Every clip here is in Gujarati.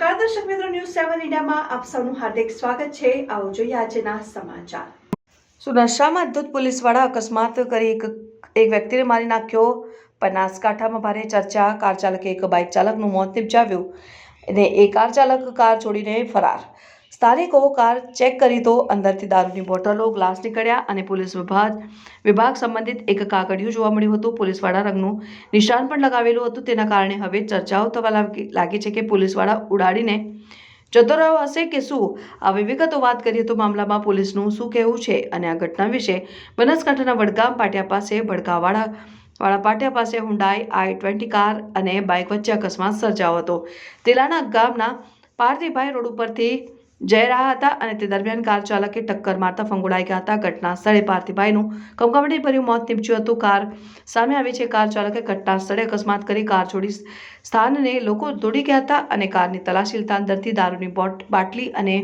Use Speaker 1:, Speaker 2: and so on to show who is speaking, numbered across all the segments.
Speaker 1: ન્યૂઝમાં આપ સૌનું હાર્દિક સ્વાગત છે. આવો જોઈએ આજના સમાચાર.
Speaker 2: શું નશામાં ધૂત પોલીસવાળા અકસ્માત કરી એક એક વ્યક્તિને મારી નાખ્યો. બનાસકાંઠામાં ભારે ચર્ચા, કાર ચાલકે એક બાઇક ચાલકનું મોત નિપજાવ્યું અને એ કાર ચાલક કાર છોડીને ફરાર. સ્થાનિકો કાર ચેક કરી તો અંદરથી દારૂની બોટલો ગ્લાસ નીકળ્યા અને પોલીસ વિભાગ વિભાગ સંબંધિત એક કાગળિયું જોવા મળ્યું હતું. પોલીસવાળા રંગનું નિશાન પણ લગાવેલું હતું. તેના કારણે હવે ચર્ચાઓ થવા લાગી છે કે પોલીસવાળા ઉડાડીને જતો રહ્યો હશે કે શું? આવી વિગતો વાત કરીએ તો મામલામાં પોલીસનું શું કહેવું છે અને આ ઘટના વિશે બનાસકાંઠાના વડગામ પાટિયા પાસે ભડકાવાળા વાળા પાટિયા પાસે હુંડાઈ, આઈ ટ્વેન્ટી કાર અને બાઇક વચ્ચે અકસ્માત સર્જાયો હતો. તેલાના ગામના પાર્થિવભાઈ રોડ ઉપરથી જઈ રહ્યા હતા અને તે દરમિયાન કાર ચાલકે ટક્કર મારતા ફંગોળાઈ ગયા હતા. ઘટના સ્થળે પાર્થિભાઈનું કમકમડી ભર્યું મોત નીપજ્યું હતું. કાર સામે આવી છે. કાર ચાલકે ઘટના સ્થળે અકસ્માત કરી કાર છોડી સ્થાનને લોકો દોડી ગયા હતા અને કારની તલાશી લેતા અંદરથી દારૂની બોટ, બાટલી અને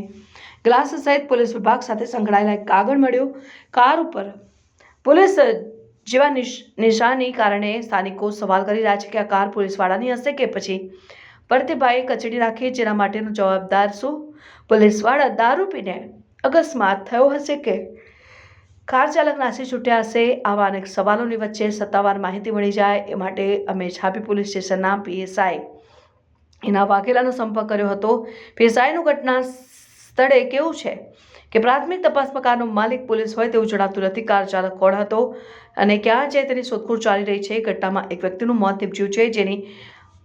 Speaker 2: ગ્લાસ સહિત પોલીસ વિભાગ સાથે સંકળાયેલા એક કાગળ મળ્યો. કાર ઉપર પોલીસ જેવા નિશ, નિશાની કારણે સ્થાનિકો સવાલ કરી રહ્યા છે કે આ કાર પોલીસવાળાની હશે કે પછી પરતીભાઈએ કચડી રાખી જેના માટેનો જવાબદાર શું? પોલીસવાળા દારૂ પીને અકસ્માત થયો હશે કે? કાર ચાલક નાસી છૂટ્યા હશે, આવા અનેક સવાલોની વચ્ચે સત્તાવાર માહિતી મળી જાય, એ માટે અમે છાપી પોલીસ સ્ટેશનના પીએસઆઈ એના વાઘેલાનો સંપર્ક કર્યો હતો. પીએસઆઈનું ઘટના સ્થળે કેવું છે? કે પ્રાથમિક તપાસમાં કારનો માલિક પોલીસ હોય તેવું જણાતું નથી, કાર ચાલક કોણ હતો અને ક્યાં છે, તેની શોધખોળ ચાલી રહી છે. ઘટનામાં એક વ્યક્તિનું મોત નીપજ્યું છે, જેની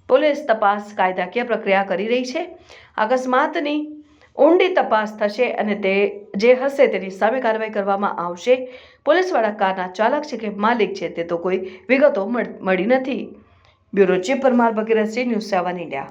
Speaker 2: પોલીસ તપાસ કાયદાકીય પ્રક્રિયા કરી રહી છે. અકસ્માતની ઊંડી તપાસ થશે અને તે જે હશે તેની સામે કાર્યવાહી કરવામાં આવશે. પોલીસવાળા કારના ચાલક છે કે માલિક છે તે તો કોઈ વિગતો મળ- નથી. Bureau chief Parmar Bhagirathsinh, news seven India.